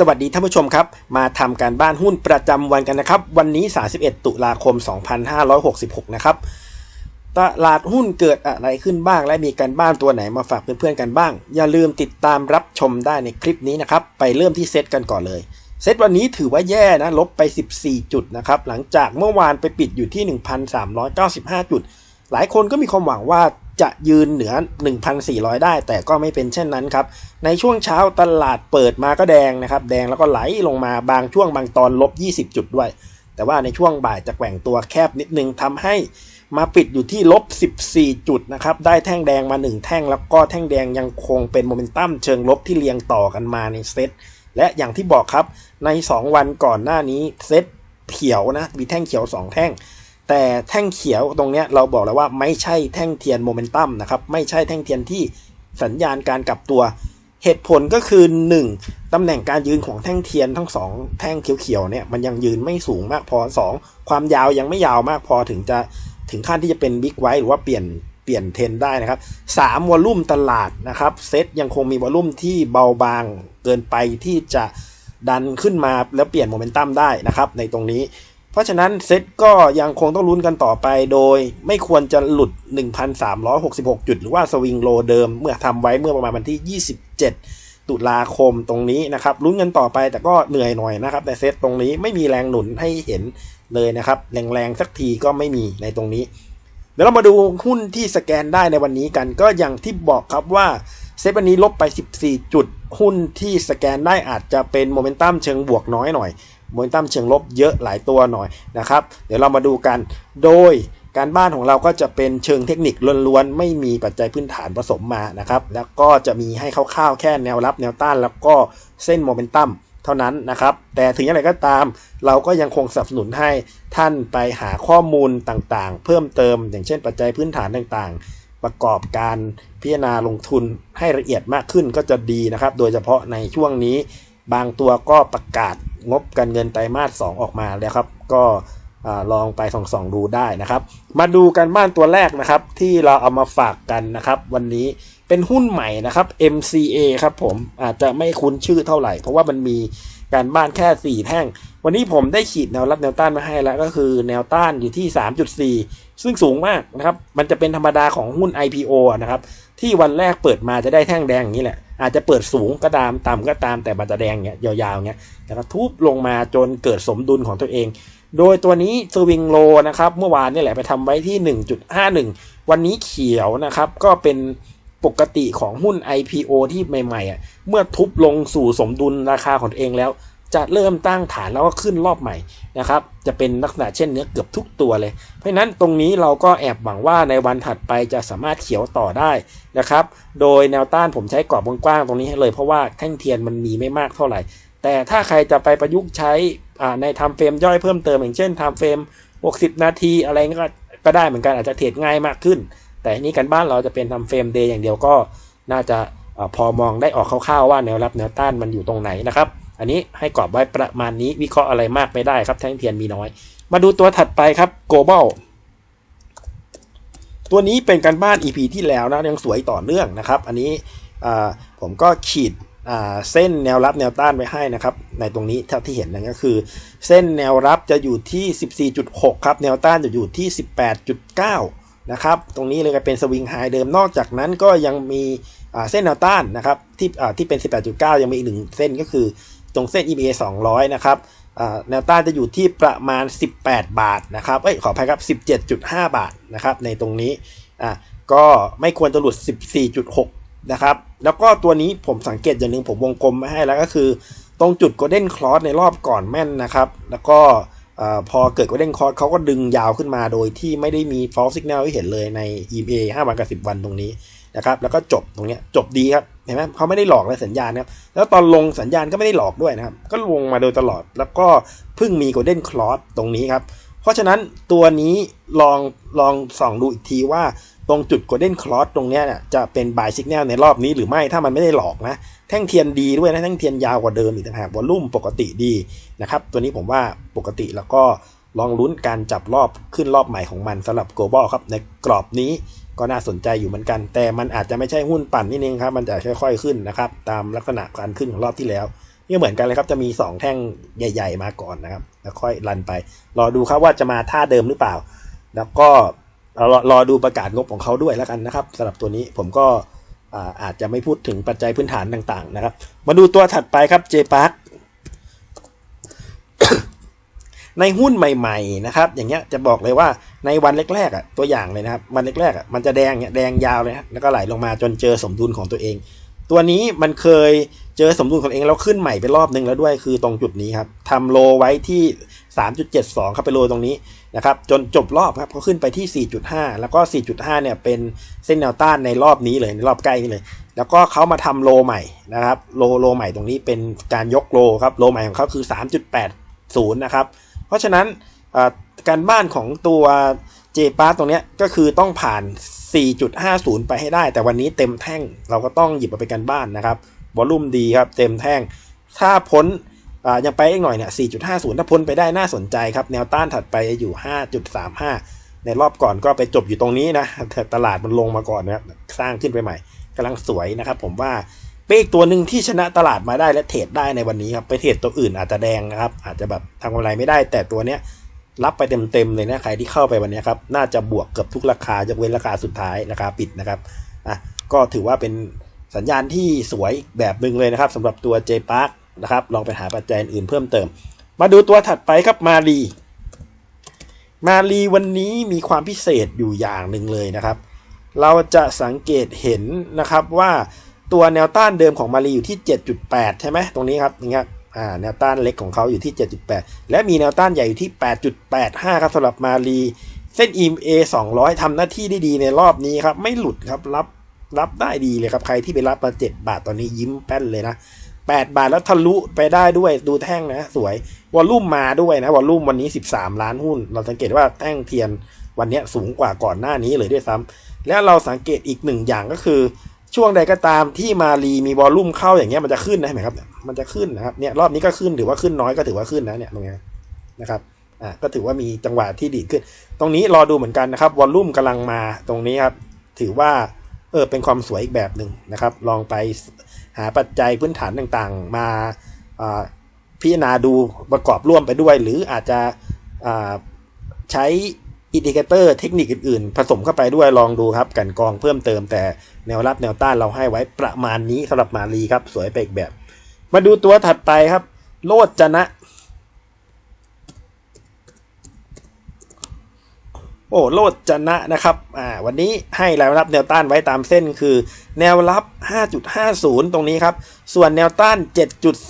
สวัสดีท่านผู้ชมครับ มาทำการบ้านหุ้นประจำวันกันนะครับ วันนี้ 31 ตุลาคม 2566 นะครับตลาดหุ้นเกิดอะไรขึ้นบ้าง และมีการบ้านตัวไหนมาฝากเพื่อนๆกันบ้าง อย่าลืมติดตามรับชมได้ในคลิปนี้นะครับ ไปเริ่มที่เซตกันก่อนเลย เซตวันนี้ถือว่าแย่นะ ลบไป 14 จุดนะครับ หลังจากเมื่อวานไปปิดอยู่ที่ 1,395 จุด หลายคนก็มีความหวังว่าจะยืนเหนือ 1,400 ได้ แต่ก็ไม่เป็นเช่นนั้นครับ ในช่วงเช้าตลาดเปิดมาก็แดงนะครับ แดงแล้วก็ไหลลงมาบางช่วงบางตอนลบ 20 จุดด้วย แต่ว่าในช่วงบ่ายจะแกว่งตัวแคบนิดนึงทำให้มาปิดอยู่ที่ลบ 14 จุดนะครับ ได้แท่งแดงมา 1 แท่ง แล้วก็แท่งแดงยังคงเป็นโมเมนตัมเชิงลบที่เรียงต่อกันมาในเซต และอย่างที่บอกครับ ใน 2 วันก่อนหน้านี้เซตเขียวนะ มีแท่งเขียว 2 แท่ง แต่แท่งเขียวตรงเนี้ยเราบอกแล้วว่าไม่ใช่แท่งเทียนโมเมนตัมนะครับไม่ใช่แท่งเทียนที่สัญญาณการกลับตัว เหตุผลก็คือ 1. ตำแหน่งการยืนของแท่งเทียนทั้งสองแท่งเขียวๆเนี่ยมันยังยืนไม่สูงมากพอ 2. ความยาวยังไม่ยาวมากพอถึงจะถึงขั้นที่จะเป็นบิ๊กไวท์หรือว่าเปลี่ยนเปลี่ยนเทนได้นะครับ 3. วอลลุ่มตลาดนะครับเซตยังคงมีวอลลุ่มที่เบาบางเกินไปที่จะดันขึ้นมาแล้วเปลี่ยนโมเมนตัมได้นะครับในตรงนี้ เพราะฉะนั้นเซตก็ยังคงต้องลุ้นกันต่อไปโดย ไม่ควรจะหลุด 1,366 จุด หรือว่าสวิงโลเดิมเมื่อทำไว้เมื่อประมาณวันที่ 27 ตุลาคมตรงนี้นะครับลุ้นกันต่อไปแต่ก็เหนื่อยหน่อยนะครับ แต่เซตตรงนี้ไม่มีแรงหนุนให้เห็นเลยนะครับแรงๆสักทีก็ไม่มีในตรงนี้ เดี๋ยวเรามาดูหุ้นที่สแกนได้ในวันนี้กันก็อย่างที่บอกครับว่าเซตวันนี้ลบไป 14 จุด หุ้นที่สแกนได้อาจจะเป็นโมเมนตัมเชิงบวกน้อยหน่อย โมเมนตัมเชิงลบเยอะหลายตัวหน่อยนะครับ เดี๋ยวเรามาดูกัน โดยการบ้านของเราก็จะเป็นเชิงเทคนิคล้วนๆ ไม่มีปัจจัยพื้นฐานผสมมานะครับ แล้วก็จะมีให้คร่าวๆแค่แนวรับแนวต้านแล้วก็เส้นโมเมนตัมเท่านั้นนะครับ แต่ถึงอย่างไรก็ตาม เราก็ยังคงสนับสนุนให้ท่านไปหาข้อมูลต่างๆ เพิ่มเติม อย่างเช่นปัจจัยพื้นฐานต่างๆ ประกอบการพิจารณาลงทุนให้ละเอียดมากขึ้นก็จะดีนะครับ โดยเฉพาะในช่วงนี้บางตัวก็ประกาศ งบการเงินไตรมาส 2 ออกมาแล้วครับ ก็ลองไปส่องๆดูได้นะครับ มาดูกันบ้านตัวแรกนะครับ ที่เราเอามาฝากกันนะครับ วันนี้เป็นหุ้นใหม่นะครับ MCA ครับผมอาจจะไม่คุ้นชื่อเท่าไหร่ เพราะว่ามันมีการบ้านแค่ 4 แท่ง วันนี้ผมได้ขีดแนวรับแนวต้านมาให้แล้วก็คือแนวต้านอยู่ที่ 3.4 ซึ่งสูงมากนะครับ มันจะเป็นธรรมดาของหุ้น IPO นะครับ ที่วันแรกเปิดมาจะได้แท่งแดงอย่างนี้แหละ อาจจะเปิดสูงก็ตามต่ำก็ตามแต่มันจะแดงเงี้ยยาวๆเงี้ยแล้วก็ทุบลงมาจนเกิดสมดุลของตัวเอง โดยตัวนี้สวิงโลนะครับเมื่อวานนี่แหละไปทำไว้ที่ 1.51 วันนี้เขียวนะครับก็เป็นปกติของหุ้น IPO ที่ใหม่ๆอะเมื่อทุบลงสู่สมดุลราคาของตัวเองแล้ว จะเริ่มตั้งฐานแล้วก็ขึ้นรอบใหม่นะครับ จะเป็นลักษณะเช่นเนื้อเกือบทุกตัวเลย เพราะนั้นตรงนี้เราก็แอบหวังว่าในวันถัดไปจะสามารถเขียวต่อได้นะครับ โดยแนวต้านผมใช้กรอบกว้างๆตรงนี้ให้เลยเพราะว่าแท่งเทียนมันมีไม่มากเท่าไหร่ แต่ถ้าใครจะไปประยุกต์ใช้ในทำเฟรมย่อยเพิ่มเติมอย่างเช่นทำเฟรม 60 นาทีอะไรก็ก็ได้เหมือนกันอาจจะเทรดง่ายมากขึ้น แต่นี้กันบ้านเราจะเป็นทำเฟรมเดย์อย่างเดียวก็น่าจะพอมองได้ออกคร่าวๆว่าแนวรับแนวต้านมันอยู่ตรงไหนนะครับ อันนี้ให้กรอบไว้ประมาณนี้วิเคราะห์อะไรมากไม่ได้ครับแท่งเทียนมีน้อย มาดูตัวถัดไปครับ global ตัวนี้เป็นการบ้าน EP ที่แล้วนะยังสวยต่อเนื่องนะครับ อันนี้ผมก็ขีดเส้นแนวรับแนวต้านไว้ให้นะครับ ในตรงนี้เท่าที่เห็นนั่นก็คือ เส้นแนวรับจะอยู่ที่ 14.6 ครับ แนวต้านจะอยู่ที่ 18.9 นะครับ ตรงนี้เลยก็เป็นสวิงไฮเดิมนอกจากนั้นก็ยังมีเส้นแนวต้านนะครับที่ที่เป็น 18.9 ยังมีอีกหนึ่งเส้นก็คือ ตรงเส้น EMA 200 นะครับแนวต้านจะอยู่ที่ประมาณ 18 บาทนะครับ เอ้ย ขออภัยครับ 17.5 บาทนะครับ ในตรงนี้ อะ ก็ไม่ควรจะหลุด 14.6 นะครับ แล้วก็ตัวนี้ผมสังเกตอย่างหนึ่งผมวงกลมมาให้แล้วก็คือ ตรงจุด Golden Cross ในรอบก่อนแม่นนะครับ แล้วก็ พอเกิดก็เด้งคอร์สเขาก็ดึงยาวขึ้นมาโดยที่ไม่ได้มีฟอลสิกแนลให้เห็นเลยใน EMA 5 วันกับ 10 วันตรงนี้นะครับแล้วก็จบตรงนี้จบดีครับเห็นไหมเขาไม่ได้หลอกในสัญญาณนะครับแล้วตอนลงสัญญาณก็ไม่ได้หลอกด้วยนะครับ ก็ลงมาโดยตลอดแล้วก็เพิ่งมีโกลเด้นคลอสตรงนี้ครับ เพราะฉะนั้นตัวนี้ลองลองส่องดูอีกทีว่า ตรงจุดโกลเด้นคลอสตรงนี้เนี่ยจะเป็นบายสิกแนลในรอบนี้หรือไม่ถ้ามันไม่ได้หลอกนะ แท่งเทียนดีด้วยนะ แท่งเทียนยาวกว่าเดิมอีกต่างหากวอลลุ่มปกติดีนะครับ ตัวนี้ผมว่าปกติแล้วก็ลองลุ้นการจับรอบขึ้นรอบใหม่ของมันสำหรับ global ครับ ในกรอบนี้ก็น่าสนใจอยู่เหมือนกัน แต่มันอาจจะไม่ใช่หุ้นปั่นนี่เองครับ มันจะค่อยๆขึ้นนะครับ ตามลักษณะการขึ้นของรอบที่แล้วนี่เหมือนกันเลยครับจะมีสองแท่งใหญ่ ๆ มาก่อนนะครับ แล้วค่อยรันไป รอดูครับว่าจะมาท่าเดิมหรือเปล่า แล้วก็ รอรอดูประกาศงบของเขาด้วยแล้วกันนะครับสำหรับตัวนี้ผมก็อาอาจจะไม่พูดถึงปัจจัยพื้นฐานต่าง ๆ นะครับ มาดูตัวถัดไปครับ JPark ในหุ้นใหม่ๆนะครับ อย่างเงี้ยจะบอกเลยว่าในวันแรกๆอะตัวอย่างเลยนะครับ วันแรกๆอะมันจะแดงเนี่ยแดงยาวเลยนะแล้วก็ไหลลงมาจนเจอสมดุลของตัวเอง ตัวนี้มันเคยเจอสมดุลของตัวเองแล้วขึ้นใหม่ไปรอบนึงแล้วด้วยคือตรงจุดนี้ครับทำโลไว้ที่ 3.72 ครับไปโลตรงนี้ นะครับจนจบรอบครับเขาขึ้นไปที่ 4.5 แล้วก็ 4.5 เนี่ยเป็นเส้นแนวต้านในรอบนี้เลยในรอบใกล้นี้เลย แล้วก็เขามาทำโลใหม่นะครับโลโลใหม่ตรงนี้เป็นการยกโลครับโลใหม่ของเขาคือ 3.80 นะครับเพราะฉะนั้นการบ้านของตัว j p a r ตรงนี้ก็คือต้องผ่าน 4.50 ไปให้ได้ แต่วันนี้เต็มแท่งเราก็ต้องหยิบมาเป็นการบ้านนะครับวอลลุ่มดีครับเต็มแท่งถ้าพ้น ยังไปอีกหน่อยเนี่ย 4.50 ถ้าพ้นไปได้น่าสนใจครับ แนวต้านถัดไปอยู่ 5.35 ในรอบก่อนก็ไปจบอยู่ตรงนี้นะแต่ตลาดมันลงมาก่อนนะครับ สร้างขึ้นไปใหม่กำลังสวยนะครับ ผมว่าเป็นอีกตัวหนึ่งที่ชนะตลาดมาได้และเทรดได้ในวันนี้ครับไปเทรดตัวอื่นอาจจะแดงนะครับ อาจจะแบบทำกำไรไม่ได้ แต่ตัวเนี้ยรับไปเต็มๆเลยนะใครที่เข้าไปวันนี้ครับน่าจะบวกเกือบทุกราคายกเว้นราคาสุดท้ายราคาปิดนะครับอะก็ถือว่าเป็นสัญญาณที่สวยแบบหนึ่งเลยนะครับสำหรับตัว J Park นะครับ ลองไปหาปัจจัยอื่นเพิ่มเติม มาดูตัวถัดไปครับมารีมารีวันนี้มีความพิเศษอยู่อย่างหนึ่งเลยนะครับ เราจะสังเกตเห็นนะครับว่าตัวแนวต้านเดิมของมารีอยู่ที่ 7.8 ใช่ไหมตรงนี้ครับอย่างเงี้ยอ่าแนวต้านเล็กของเขาอยู่ที่ 7.8 และมีแนวต้านใหญ่อยู่ที่ 8.85 ครับสำหรับมารีเส้น EMA 200ทำหน้าที่ได้ดีในรอบนี้ครับ ไม่หลุดครับรับรับได้ดีเลยครับ ใครที่ไปรับมา 7 บาทตอนนี้ยิ้มแป้นเลยนะ 8 บาทแล้วทะลุไปได้ด้วยดูแท่งนะ สวยวอลลุ่มมาด้วยนะวอลลุ่มวันนี้ 13 ล้านหุ้น เราสังเกตว่าแท่งเทียนวันนี้สูงกว่าก่อนหน้านี้เลยด้วยซ้ำและเราสังเกตอีกหนึ่งอย่างก็คือ ช่วงใดก็ตามที่มารีมีวอลลุ่มเข้าอย่างเงี้ยมันจะขึ้นนะเห็นไหมครับมันจะขึ้นนะครับเนี่ยรอบนี้ก็ขึ้นถือว่าขึ้นน้อยก็ถือว่าขึ้นนะเนี่ยตรงเนี้ยนะครับอ่าก็ถือว่ามีจังหวะที่ดีขึ้น ตรงนี้รอดูเหมือนกันนะครับวอลลุ่มกำลังมาตรงนี้ครับถือว่าเออเป็นความสวยอีกแบบหนึ่งนะครับ ลองไป หาปัจจัยพื้นฐานต่างๆ มาพิจารณาดูประกอบร่วมไปด้วย หรืออาจจะใช้อินดิเคเตอร์เทคนิคอื่นๆ ผสมเข้าไปด้วยลองดูครับ กันกองเพิ่มเติมแต่แนวรับแนวต้านเราให้ไว้ประมาณนี้สำหรับมารีครับ สวยไปอีกแบบ มาดูตัวถัดไปครับ โลดจนะ โอ้โลดจนะนะครับอ่าวันนี้ให้แนวรับแนวต้านไว้ตามเส้นคือ แนวรับ 5.50 ตรงนี้ครับ ส่วนแนวต้าน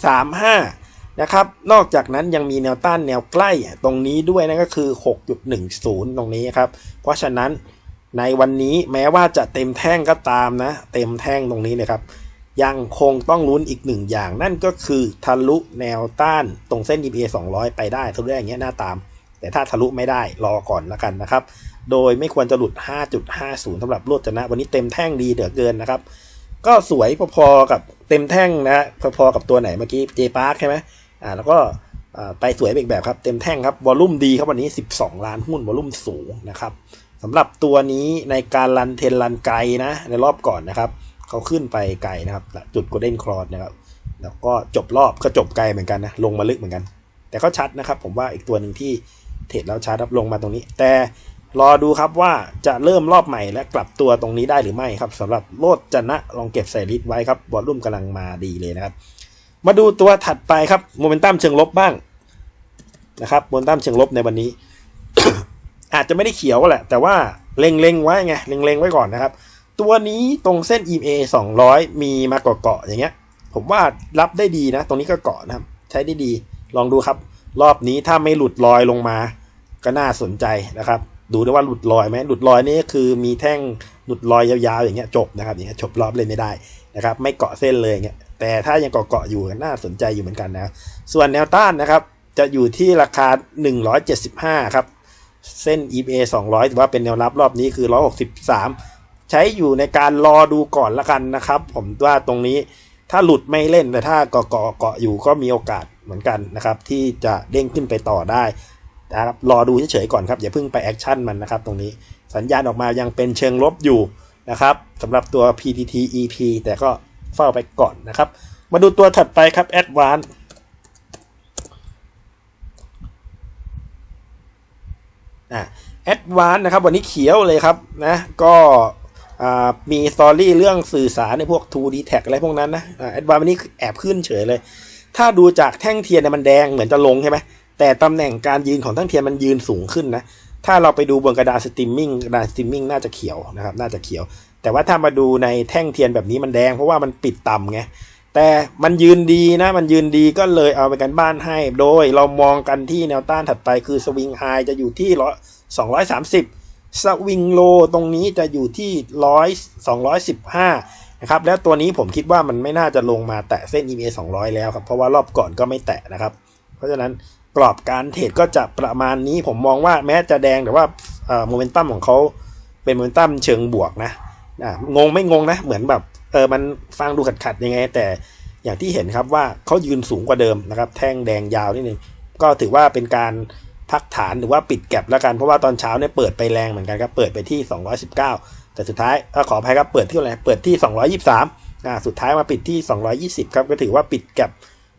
7.35 นะครับ นอกจากนั้นยังมีแนวต้านแนวใกล้ตรงนี้ด้วยนั่นก็คือ 6.10 ตรงนี้ครับ เพราะฉะนั้นในวันนี้แม้ว่าจะเต็มแท่งก็ตามนะ เต็มแท่งตรงนี้นะครับ ยังคงต้องลุ้นอีกหนึ่งอย่าง นั่นก็คือทะลุแนวต้านตรงเส้น EMA 200 ไปได้ทะลุได้อย่างเงี้ยหน้าตาม แต่ถ้าทะลุไม่ได้รอก่อนแล้วกันนะครับ โดยไม่ควรจะหลุด 5.50สำหรับโลดจนะ วันนี้เต็มแท่งดีเหลือเกินนะครับ ก็สวยพอๆกับเต็มแท่งนะฮะพอๆกับตัวไหนเมื่อกี้ J Park ใช่ไหมอ่าแล้วก็อ่าไปสวยอีกแบบครับ เต็มแท่งครับวอลลุ่มดีครับวันนี้ 12 ล้านหุ้นวอลลุ่มสูงนะครับสำหรับตัวนี้ในการรันเทนรันไกลนะ ในรอบก่อนนะครับเขาขึ้นไปไกลนะครับ จุดโกลเด้นครอสนะครับ แล้วก็จบรอบก็จบไกลเหมือนกันนะ ลงมาลึกเหมือนกัน แต่ก็ชัดนะครับ ผมว่าอีกตัวหนึ่งที่ เทรดแล้วชัดครับลงมาตรงนี้ แต่รอดูครับว่าจะเริ่มรอบใหม่และกลับตัวตรงนี้ได้หรือไม่ครับสำหรับโลดจนะลองเก็บใส่ลิสต์ไว้ครับบอลลุ่มกำลังมาดีเลยนะครับ มาดูตัวถัดไปครับโมเมนตัมเชิงลบบ้างนะครับโมเมนตัมเชิงลบในวันนี้ อาจจะไม่ได้เขียวแหละ แต่ว่าเล็งๆไว้ไงเล็งๆไว้ก่อนนะครับ ตัวนี้ตรงเส้น EMA 200 มีมาเกาะๆอย่างเงี้ย ผมว่ารับได้ดีนะ ตรงนี้ก็เกาะนะครับ ใช้ได้ดีลองดูครับ รอบนี้ถ้าไม่หลุดลอยลงมา ก็น่าสนใจนะครับ ดูด้วยว่าหลุดลอยไหมหลุดลอยนี่ก็คือมีแท่งหลุดลอยยาวๆอย่างเงี้ยจบนะครับอย่างเงี้ยจบรอบเลยไม่ได้นะครับ ไม่เกาะเส้นเลยเงี้ยแต่ถ้ายังเกาะๆอยู่น่าสนใจอยู่เหมือนกันนะ ส่วนแนวต้านนะครับ จะอยู่ที่ราคา 175 ครับ เส้น EMA 200 ถือว่าเป็นแนวรับรอบนี้คือ 163 ใช้อยู่ในการรอดูก่อนละกันนะครับ ผมว่าตรงนี้ถ้าหลุดไม่เล่นแต่ถ้าเกาะเกาะเกาะอยู่ก็มีโอกาส เหมือนกันนะครับที่จะเด้งขึ้นไปต่อได้นะครับรอดูเฉยๆก่อนครับอย่าเพิ่งไปแอคชั่นมันนะครับตรงนี้สัญญาณออกมายังเป็นเชิงลบอยู่นะครับสำหรับตัว PTT EP แต่ก็เฝ้าไปก่อนนะครับ มาดูตัวถัดไปครับ Advance อะ Advance นะครับวันนี้เขียวเลยครับนะก็มีสตอรี่เรื่องสื่อสารในพวก 2D tag อะไรพวกนั้นนะแอ่า Advance วันนี้แอบขึ้นเฉยเลย ถ้าดูจากแท่งเทียนเนี่ยมันแดงเหมือนจะลงใช่ไหมแต่ตำแหน่งการยืนของแท่งเทียนมันยืนสูงขึ้นนะถ้าเราไปดูบนกระดานสตรีมมิ่งกระดานสตรีมมิ่งน่าจะเขียวนะครับน่าจะเขียว แต่ว่าถ้ามาดูในแท่งเทียนแบบนี้มันแดงเพราะว่ามันปิดต่ำไงแต่มันยืนดีนะ มันยืนดีก็เลยเอาไปกันบ้านให้ โดยเรามองกันที่แนวต้านถัดไปคือสวิงไฮจะอยู่ที่ร้อยสองร้อยสามสิบสวิงโลตรงนี้จะอยู่ที่ร้อยสองร้อยสิบห้า นะครับแล้วตัวนี้ผมคิดว่ามันไม่น่าจะลงมาแตะเส้น EMA 200 แล้วครับ เพราะว่ารอบก่อนก็ไม่แตะนะครับ เพราะฉะนั้นกรอบการเทรดก็จะประมาณนี้ผมมองว่าแม้จะแดงแต่ว่าโมเมนตัมของเขาเป็นโมเมนตัมเชิงบวกนะอ่างงไม่งงนะ เหมือนแบบเออมันฟังดูขัดขัดยังไง แต่อย่างที่เห็นครับว่าเขายืนสูงกว่าเดิมนะครับ แท่งแดงยาวนิดนึงก็ถือว่าเป็นการพักฐานหรือว่าปิดแก็บแล้วกันเพราะว่าตอนเช้าเนี่ยเปิดไปแรงเหมือนกันครับ เปิดไปที่ 219 แต่สุดท้ายเอ่อขออภัยครับเปิดที่อะไรเปิดที่ 223อ่าสุดท้ายมาปิดที่ 220 ครับก็ถือว่าปิดแก็บ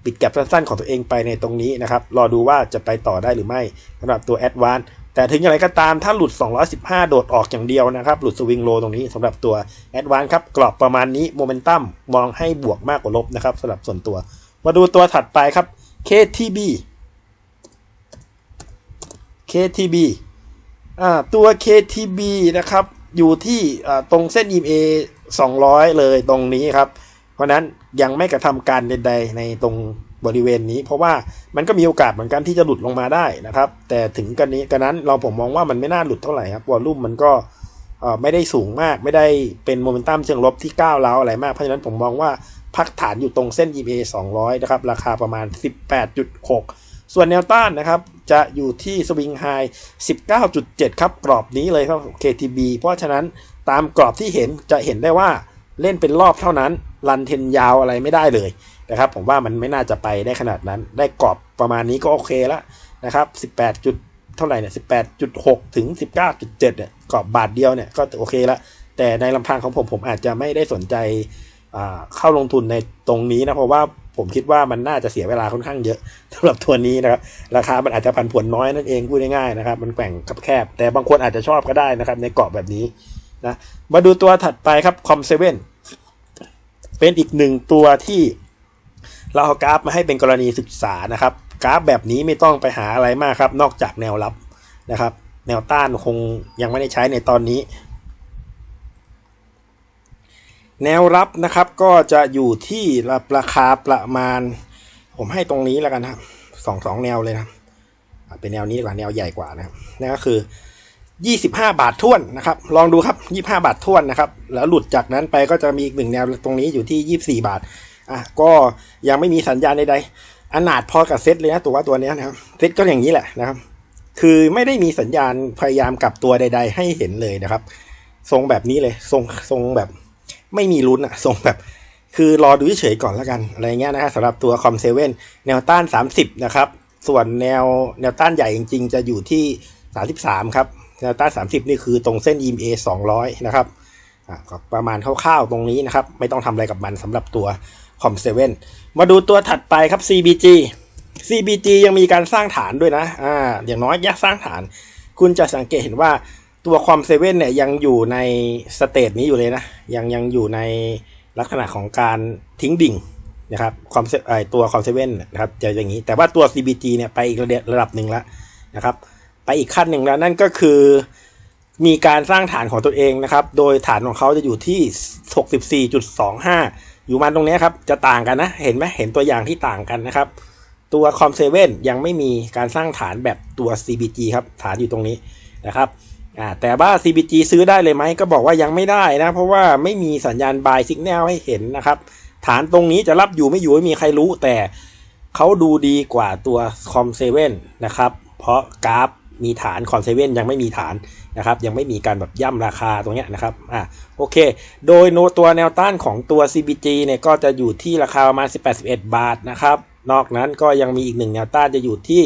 ปิดแก็บสั้นๆของตัวเองไปในตรงนี้นะครับรอดูว่าจะไปต่อได้หรือไม่สำหรับตัว a d v a n c e แต่ถึงอย่างไรก็ตามถ้าหลุด 215 โดดออกอย่างเดียวนะครับ หลุดสวิงโลตรงนี้สำหรับตัว a d v a n c e ครับกรอบประมาณนี้โมเมนตัมมองให้บวกมากกว่าลบนะครับสำหรับส่วนตัว มาดูตัวถัดไปครับ KTB KTB อ่าตัว KTB นะครับ อยู่ที่ตรงเส้น EMA 200 เลยตรงนี้ครับ เพราะนั้นยังไม่กระทำการใดๆในตรงบริเวณนี้ เพราะว่ามันก็มีโอกาสเหมือนกันที่จะหลุดลงมาได้นะครับ แต่ถึงกันนี้กันนั้นเราผมมองว่ามันไม่น่าหลุดเท่าไหร่ครับวอลลุ่มมันก็ไม่ได้สูงมากไม่ได้เป็นโมเมนตัมเชิงลบที่ก้าวร้าวอะไรมาก เพราะฉะนั้นผมมองว่าพักฐานอยู่ตรงเส้น EMA 200 นะครับ ราคาประมาณ 18.6 ส่วนแนวต้านนะครับจะอยู่ที่สวิงไฮ19.7 ครับกรอบนี้เลยครับ KTB เพราะฉะนั้นตามกรอบที่เห็นจะเห็นได้ว่าเล่นเป็นรอบเท่านั้น รันเทนยาวอะไรไม่ได้เลยนะครับผมว่ามันไม่น่าจะไปได้ขนาดนั้น ได้กรอบประมาณนี้ก็โอเคแล้วนะครับ 18จุดเท่าไหร่เนี่ย18.6 ถึง 19.7 เนี่ยกรอบบาทเดียวเนี่ยก็โอเคแล้วแต่ในลำพังของผมผมอาจจะไม่ได้สนใจเข้าลงทุนในตรงนี้นะเพราะว่า ผมคิดว่ามันน่าจะเสียเวลาค่อนข้างเยอะสำหรับตัวนี้นะครับ ราคามันอาจจะผันผวนน้อยนั่นเองพูดง่ายๆนะครับ มันแกว่งกับแคบ แต่บางคนอาจจะชอบก็ได้นะครับ ในเกรอบแบบนี้นะมาดูตัวถัดไปครับคอมเซเว่นเป็นอีกหนึ่งตัวที่เราเอากราฟมาให้เป็นกรณีศึกษานะครับ กราฟแบบนี้ไม่ต้องไปหาอะไรมากครับ นอกจากแนวรับนะครับ แนวต้านคงยังไม่ได้ใช้ในตอนนี้ แนวรับนะครับก็จะอยู่ที่ราคาประมาณ ผมให้ตรงนี้แล้วกันนะครับสองสองแนวเลยนะ เป็นแนวนี้ดีกว่าแนวใหญ่กว่านะครับนั่นก็คือ 25 บาทท้วนนะครับ ลองดูครับ 25 บาทท้วนนะครับ แล้วหลุดจากนั้นไปก็จะมีอีกหนึ่งแนวตรงนี้อยู่ที่ 24 บาทอะก็ยังไม่มีสัญญาณใดๆอนาถพอกับเซตเลยนะตัวว่าตัวนี้นะครับเซตก็อย่างนี้แหละนะครับ คือไม่ได้มีสัญญาณพยายามกลับตัวใด ๆ ให้เห็นเลยนะครับ ทรงแบบนี้เลยทรงทรงแบบ ไม่มีลุ้นอะทรงแบบ คือรอดูเฉยๆก่อนแล้วกันอะไรเงี้ยนะฮะสำหรับตัวคอมเซเว่นแนวต้าน 30 นะครับ ส่วนแนวแนวต้านใหญ่จริงๆ จะอยู่ที่ 33 ครับ แนวต้าน 30 นี่คือตรงเส้น EMA 200 นะครับประมาณคร่าวๆตรงนี้นะครับ ไม่ต้องทำอะไรกับมันสำหรับตัวคอมเซเว่นมาดูตัวถัดไปครับ CBG CBG ยังมีการสร้างฐานด้วยนะ อ่า อย่างน้อยยักสร้างฐาน คุณจะสังเกตเห็นว่า ตัวความเซเว่นเนี่ยยังอยู่ในสเตจนี้อยู่เลยนะ ยังยังอยู่ในลักษณะของการทิ้งดิ่งนะครับความไอตัวความเซเว่นนะครับจะอย่างนี้ แต่ว่าตัว CBG เนี่ยไปอีกระดับระดับหนึ่งแล้วนะครับ ไปอีกขั้นหนึ่งแล้วนั่นก็คือมีการสร้างฐานของตัวเองนะครับ โดยฐานของเขาจะอยู่ที่ 64.25 อยู่มาตรงนี้ครับ จะต่างกันนะ เห็นไหมเห็นตัวอย่างที่ต่างกันนะครับ ตัวคอมเซเว่นยังไม่มีการสร้างฐานแบบตัว CBG ครับ ฐานอยู่ตรงนี้นะครับ อ่าแต่ว่า CBG ซื้อได้เลยไหมก็บอกว่ายังไม่ได้นะ เพราะว่าไม่มีสัญญาณ buy signal ให้เห็นนะครับ ฐานตรงนี้จะรับอยู่ไม่อยู่ไม่มีใครรู้ แต่เขาดูดีกว่าตัวคอมเซเว่นนะครับ เพราะกราฟมีฐานคอมเซเว่นยังไม่มีฐานนะครับ ยังไม่มีการแบบย่ำราคาตรงเนี้ยนะครับอ่าโอเค โดยโนตัวแนวต้านของตัว CBG เนี่ยก็จะอยู่ที่ราคาประมาณ 18-11 บาทนะครับ นอกนั้นก็ยังมีอีกหนึ่งแนวต้านจะอยู่ที่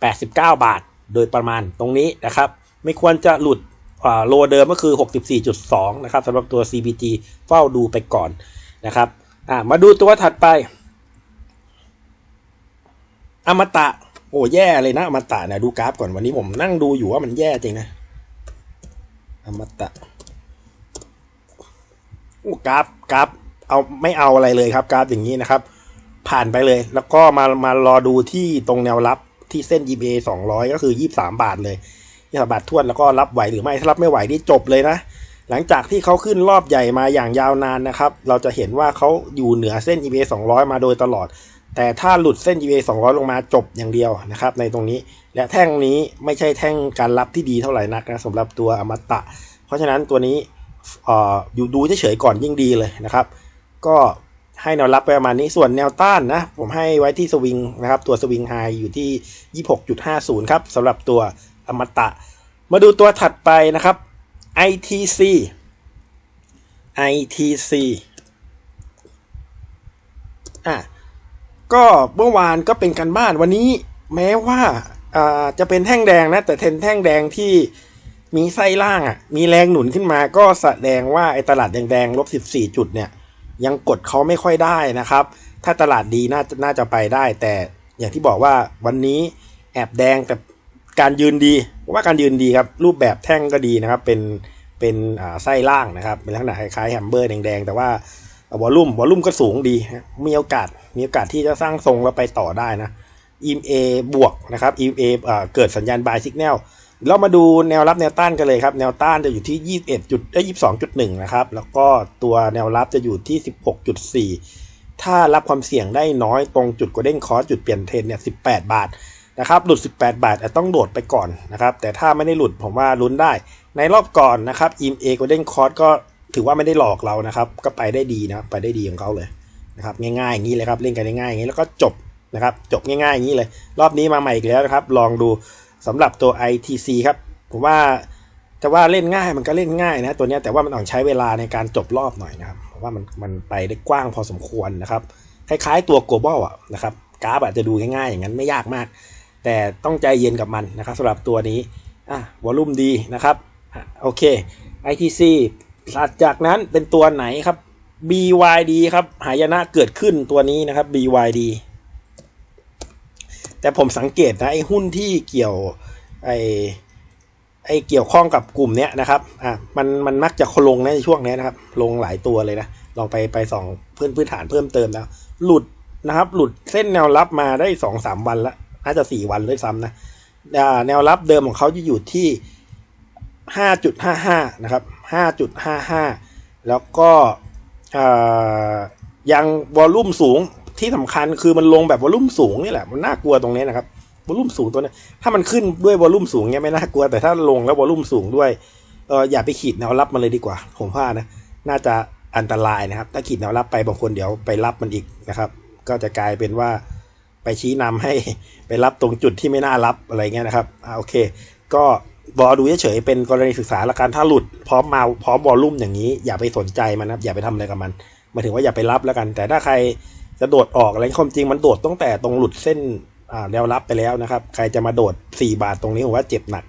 89 บาท โดยประมาณตรงนี้นะครับ ไม่ควรจะหลุดโลเดิมก็คือ 64.2 นะครับสำหรับตัว CBG เฝ้าดูไปก่อนนะครับมาดูตัวถัดไป อมตะ โอ้แย่เลยนะอมตะเนี่ยดูกราฟก่อนวันนี้ผมนั่งดูอยู่ว่ามันแย่จริงนะ อมตะโอ้กราฟกราฟเอาไม่เอาอะไรเลยครับกราฟอย่างนี้นะครับ ผ่านไปเลย แล้วก็มามารอดูที่ตรงแนวรับที่เส้น EBA 200 ก็คือ 23 บาทเลย 23บาททวนแล้วก็รับไหวหรือไม่ถ้ารับไม่ไหวนี่จบเลยนะ หลังจากที่เขาขึ้นรอบใหญ่มาอย่างยาวนานนะครับ เราจะเห็นว่าเขาอยู่เหนือเส้น EBA 200 มาโดยตลอด แต่ถ้าหลุดเส้น EBA 200 ลงมาจบอย่างเดียวนะครับในตรงนี้และแท่งนี้ไม่ใช่แท่งการรับที่ดีเท่าไหร่นักนะสำหรับตัวอมตะ เพราะฉะนั้นตัวนี้เอ่ออยู่ดูเฉยๆก่อนยิ่งดีเลยนะครับ ก็ให้แนวรับไปประมาณนี้ส่วนแนวต้านนะ ผมให้ไว้ที่สวิงนะครับ ตัวสวิงไฮอยู่ที่ 26.50 ครับสำหรับตัว อมตะ มาดูตัวถัดไปนะครับ ITC ITC อะก็เมื่อวานก็เป็นการบ้านวันนี้แม้ว่าอ่าจะเป็นแท่งแดงนะ แต่เทนแท่งแดงที่มีไส้ล่างอะมีแรงหนุนขึ้นมาก็แสดงว่าไอ้ตลาดแดงๆลบ14จุดเนี่ย ยังกดเขาไม่ค่อยได้นะครับ ถ้าตลาดดีน่าจะน่าจะไปได้ แต่อย่างที่บอกว่าวันนี้แอบแดงแต่ การยืนดีว่าการยืนดีครับ รูปแบบแท่งก็ดีนะครับ เป็นเป็นไส้ล่างนะครับ เป็นลักษณะคล้ายๆแฮมเบอร์แดงๆ แต่ว่าวอลลุ่มวอลลุ่มก็สูงดีมีโอกาสมีโอกาสที่จะสร้างทรงแล้วไปต่อได้นะ EMA บวกนะครับ EMA อ่าเกิดสัญญาณ buy signal เรามาดูแนวรับแนวต้านกันเลยครับ แนวต้านจะอยู่ที่ 21จุดได้22.1 นะครับ แล้วก็ตัวแนวรับจะอยู่ที่ 16.4 ถ้ารับความเสี่ยงได้น้อยตรงจุด golden cross จุดเปลี่ยนเทรนเนี่ย 18 บาท นะครับหลุด 18 บาทอาจต้องโดดไปก่อนนะครับแต่ถ้าไม่ได้หลุดผมว่าลุ้นได้ ในรอบก่อนนะครับ EMA golden cross ก็ถือว่าไม่ได้หลอกเรานะครับก็ไปได้ดีนะไปได้ดีของเขาเลยนะครับง่ายๆอย่างนี้เลยครับเล่นกันง่ายๆอย่างนี้แล้วก็จบนะครับจบง่ายๆอย่างนี้เลย รอบนี้มาใหม่อีกแล้วนะครับ ลองดูสำหรับตัว ITC ครับผมว่าจะว่าเล่นง่ายมันก็เล่นง่ายนะตัวนี้แต่ว่ามันต้องใช้เวลาในการจบรอบหน่อยนะครับเพราะว่ามันมันไปได้กว้างพอสมควรนะครับคล้ายๆตัว global อะนะครับกราฟอาจจะดูง่ายๆอย่างนั้นไม่ยากมาก แต่ต้องใจเย็นกับมันนะครับสำหรับตัวนี้อะวอลุ่มดีนะครับโอเค ITC ถัดจากนั้นเป็นตัวไหนครับ BYD ครับหายนะเกิดขึ้นตัวนี้นะครับ BYD แต่ผมสังเกตนะไอ้หุ้นที่เกี่ยวไอ้ไอ้เกี่ยวข้องกับกลุ่มเนี้ยนะครับอะมันมันมักจะลงในช่วงนี้นะครับ ลงหลายตัวเลยนะลองไปไปสองเพื่อนพื้นฐานเพิ่มเติมแล้ว หลุดนะครับ หลุดเส้นแนวรับมาได้สองสามวันละ น่าจะสี่วันด้วยซ้ำนะแนวรับเดิมของเขาจะอยู่ที่ห้าจุดห้าห้านะครับห้าจุดห้าห้าแล้วก็ยังวอลลุ่มสูงที่สำคัญคือมันลงแบบวอลลุ่มสูงนี่แหละมันน่ากลัวตรงนี้นะครับวอลลุ่มสูงตัวนี้ถ้ามันขึ้นด้วยวอลลุ่มสูงเนี้ยไม่น่ากลัวแต่ถ้าลงแล้ววอลลุ่มสูงด้วยเอออย่าไปขีดแนวรับมาเลยดีกว่าผมว่านะน่าจะอันตรายนะครับ ถ้าขีดแนวรับไปบางคนเดี๋ยวไปรับมันอีกนะครับ ก็จะกลายเป็นว่า ไปชี้นำให้ไปรับตรงจุดที่ไม่น่ารับอะไรเงี้ยนะครับอ่าโอเค ก็บอดูเฉยๆเป็นกรณีศึกษาละกันถ้าหลุดพร้อมมาพร้อมวอลลุ่มอย่างนี้ อย่าไปสนใจมันนะอย่าไปทำอะไรกับมันหมายถึงว่าอย่าไปรับแล้วกัน แต่ถ้าใครจะโดดออกอะไรความจริงมันโดดตั้งแต่ตรงหลุดเส้นอ่าแนวรับไปแล้วนะครับ ใครจะมาโดด 4 บาทตรงนี้ผมว่าเจ็บหนัก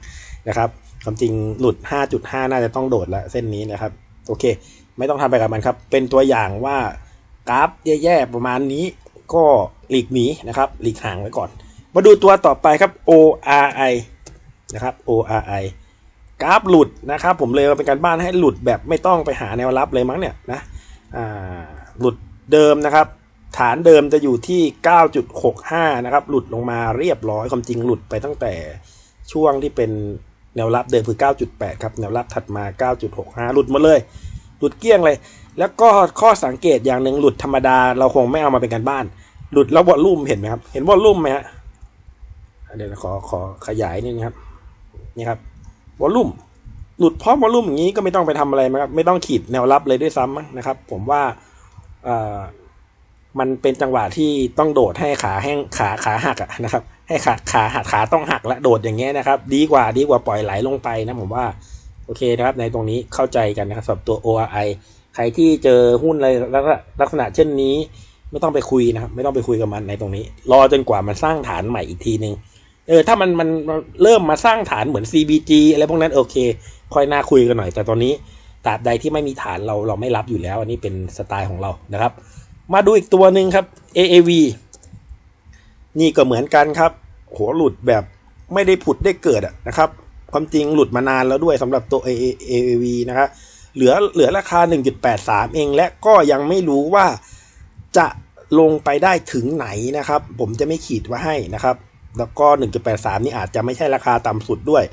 นะครับความจริงหลุด 5.5 น่าจะต้องโดดล้วเส้นนี้นะครับ โอเค ไม่ต้องทำไปกับมันครับ เป็นตัวอย่างว่ากราฟแย่ๆประมาณนี้ ก็หลีกหนีนะครับหลีกห่างไว้ก่อน มาดูตัวต่อไปครับ ORI นะครับ ORI กราฟหลุดนะครับผมเลยเป็นการบ้านให้หลุดแบบไม่ต้องไปหาแนวรับเลยมั้งเนี่ยนะหลุดเดิมนะครับ ฐานเดิมจะอยู่ที่ 9.65 นะครับ หลุดลงมาเรียบร้อยความจริงหลุดไปตั้งแต่ช่วงที่เป็นแนวรับเดิมคือ 9.8 ครับแนวรับถัดมา 9.65 หลุดหมาเลย หลุดเกลี้ยงเลย แล้วก็ข้อสังเกตอย่างหนึ่งหลุดธรรมดาเราคงไม่เอามาเป็นการบ้าน หลุดแล้ววอลลุ่มเห็นไหมครับ เห็นวอลลุ่มไหมฮะเดี๋ยวขอขอขยายนิดนะครับ นี่ครับวอลลุ่มหลุดพร้อมวอลลุ่มอย่างนี้ก็ไม่ต้องไปทำอะไรนะครับไม่ต้องขีดแนวรับเลยด้วยซ้ำมั้งนะครับ ผมว่าเอ่อมันเป็นจังหวะที่ต้องโดดให้ขาแห้งขาขาหักอะนะครับ ให้ขาขาหักขาต้องหักและโดดอย่างเงี้ยนะครับ ดีกว่าดีกว่าปล่อยไหลลงไปนะผมว่าโอเคนะครับ ในตรงนี้เข้าใจกันนะครับสำหรับตัว ORI ใครที่เจอหุ้นอะไรลักษณะเช่นนี้ ไม่ต้องไปคุยนะครับ ไม่ต้องไปคุยกับมันในตรงนี้ รอจนกว่ามันสร้างฐานใหม่อีกทีนึงเออถ้ามันมันเริ่มมาสร้างฐานเหมือน CBG อะไรพวกนั้นโอเค ค่อยน่าคุยกันหน่อย แต่ตอนนี้ตราบใดที่ไม่มีฐานเราเราไม่รับอยู่แล้ว อันนี้เป็นสไตล์ของเรานะครับ มาดูอีกตัวหนึ่งครับ AAV นี่ก็เหมือนกันครับโหหลุดแบบไม่ได้ผุดได้เกิดนะครับ ความจริงหลุดมานานแล้วด้วยสำหรับตัว AAV นะครับเหลือเหลือราคา 1.83 เองและก็ยังไม่รู้ว่าจะ ลงไปได้ถึงไหนนะครับ ผมจะไม่ขีดไว้ให้นะครับ แล้วก็ 1.83 นี่อาจจะไม่ใช่ราคาต่ำสุดด้วย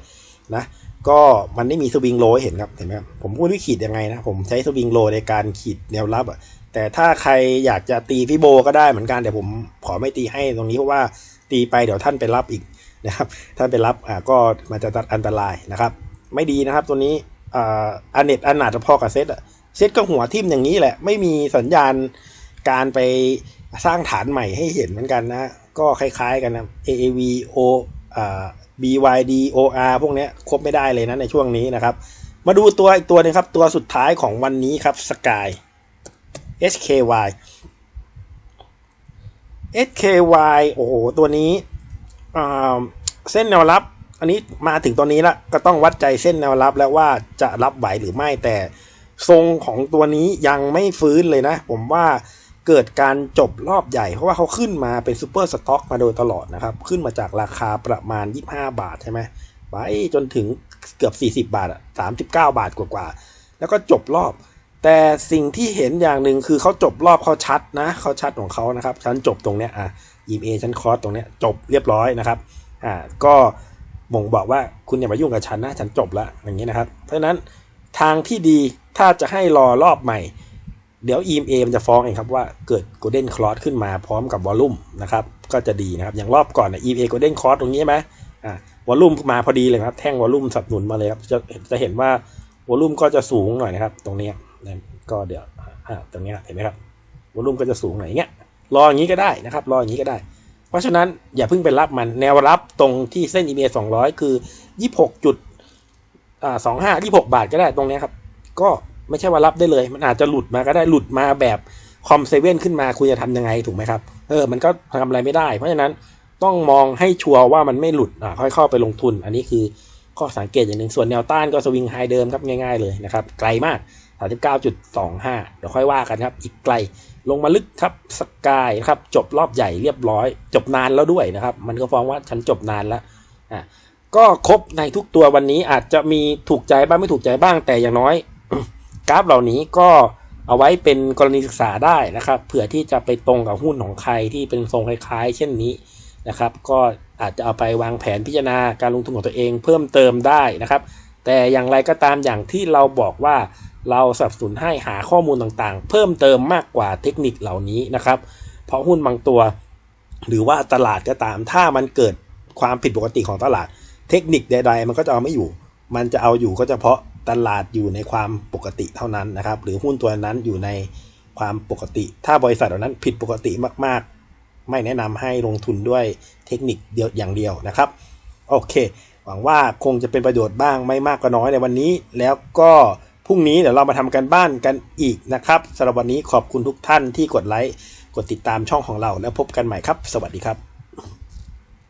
นะก็มันไม่มีสวิงโลเห็นครับเห็นไหมครับผมพูดวิขีดยังไงนะผมใช้สวิงโลในการขีดแนวรับอะแต่ถ้าใครอยากจะตีฟิโบก็ได้เหมือนกันแต่ผมขอไม่ตีให้ตรงนี้เพราะว่าตีไปเดี๋ยวท่านไปรับอีกนะครับท่านไปรับอ่าก็มันจะตัดอันตรายนะครับ ไม่ดีนะครับตัวนี้อ่าอันเน็ตอันหนาจะพอกับเซตอะเซตก็หัวทิ่มอย่างนี้แหละ ไม่มีสัญญาณ การไปสร้างฐานใหม่ให้เห็นเหมือนกันนะ ก็คล้ายๆกันนะ AAV O อ่า BYD OR พวกเนี้ยครบไม่ได้เลยนะในช่วงนี้นะครับ มาดูตัวอีกตัวหนึงครับ ตัวสุดท้ายของวันนี้ครับ Sky SKY SKY โอ้โห ตัวนี้อ่าเส้นแนวรับ อันนี้มาถึงตอนนี้ละก็ต้องวัดใจเส้นแนวรับแล้วว่าจะรับไหวหรือไม่แต่ทรงของตัวนี้ยังไม่ฟื้นเลยนะ ผมว่า เกิดการจบรอบใหญ่ เพราะว่าเขาขึ้นมาเป็นซูเปอร์สต็อกมาโดยตลอดนะครับ ขึ้นมาจากราคาประมาณ 25 บาทใช่ไหมไปจนถึงเกือบ 40 บาทอะ39 บาทกว่าๆแล้วก็จบรอบ แต่สิ่งที่เห็นอย่างหนึ่งคือเขาจบรอบเขาชัดนะเขาชัดของเขานะครับชั้นจบตรงเนี้ยอะยิมเอชั้นคอร์สตรงเนี้ยจบเรียบร้อยนะครับอ่าก็บ่งบอกว่าคุณอย่ามายุ่งกับฉันนะฉันจบแล้วอย่างนี้นะครับ เพราะฉะนั้นทางที่ดีถ้าจะให้รอรอบใหม่ เดี๋ยว EMA มันจะฟ้องเองครับว่าเกิด Golden Cross ขึ้นมาพร้อมกับวอลลุ่มนะครับก็จะดีนะครับ อย่างรอบก่อนเนี่ย EMA Golden Cross ตรงนี้ไหมอ่าวอลลุ่มมาพอดีเลยครับ แท่งวอลลุ่มสนับสนุนมาเลยครับจะจะเห็นว่าวอลลุ่มก็จะสูงหน่อยนะครับ ตรงนี้นะก็เดี๋ยวอ่าตรงนี้เห็นไหมครับวอลลุ่มก็จะสูงหน่อยอย่างเงี้ยรออย่างนี้ก็ได้นะครับ รออย่างนี้ก็ได้ เพราะฉะนั้นอย่าเพิ่งไปรับมันแนวรับตรงที่เส้น EMA 200 คือ 26จุดอ่า25 26 บาทก็ได้ตรงนี้ครับ ก็ ไม่ใช่ว่ารับได้เลย มันอาจจะหลุดมาก็ได้หลุดมาแบบคอมเซเว่นขึ้นมาคุณจะทำยังไงถูกไหมครับเออมันก็ทำอะไรไม่ได้ เพราะฉะนั้นต้องมองให้ชัวร์ว่ามันไม่หลุดอ่าค่อยเข้าไปลงทุน อันนี้คือข้อสังเกตอย่างหนึ่งส่วนแนวต้านก็สวิงไฮเดิมครับง่ายๆเลยนะครับไกลมาก 39.25 เดี๋ยวค่อยว่ากันครับ อีกไกลลงมาลึกครับสกายครับจบรอบใหญ่เรียบร้อย จบนานแล้วด้วยนะครับ มันก็ฟ้องว่าฉันจบนานแล้วอะก็ครบในทุกตัววันนี้อาจจะมีถูกใจบ้างไม่ถูกใจบ้างแต่อย่างน้อย กราฟเหล่านี้ก็เอาไว้เป็นกรณีศึกษาได้นะครับ เผื่อที่จะไปตรงกับหุ้นของใครที่เป็นทรงคล้ายๆ เช่นนี้นะครับ ก็อาจจะเอาไปวางแผนพิจารณาการลงทุนของตัวเองเพิ่มเติมได้นะครับ แต่อย่างไรก็ตามอย่างที่เราบอกว่าเราสนับสนุนให้หาข้อมูลต่างๆ เพิ่มเติมมากกว่าเทคนิคเหล่านี้นะครับ เพราะหุ้นบางตัว หรือว่าตลาดก็ตามถ้ามันเกิดความผิดปกติของตลาด เทคนิคใดๆ มันก็จะเอาไม่อยู่ มันจะเอาอยู่ก็เฉพาะ ตลาดอยู่ในความปกติเท่านั้นนะครับ หรือหุ้นตัวนั้นอยู่ในความปกติ ถ้าบริษัทเหล่านั้นผิดปกติมาก ๆ ไม่แนะนำให้ลงทุนด้วยเทคนิคเดียวอย่างเดียวนะครับ โอเค หวังว่าคงจะเป็นประโยชน์บ้างไม่มากก็น้อยในวันนี้ แล้วก็พรุ่งนี้เดี๋ยวเรามาทำกันบ้านกันอีกนะครับสำหรับวันนี้ขอบคุณทุกท่านที่กดไลค์กดติดตามช่องของเราแล้วพบกันใหม่ครับ สวัสดีครับ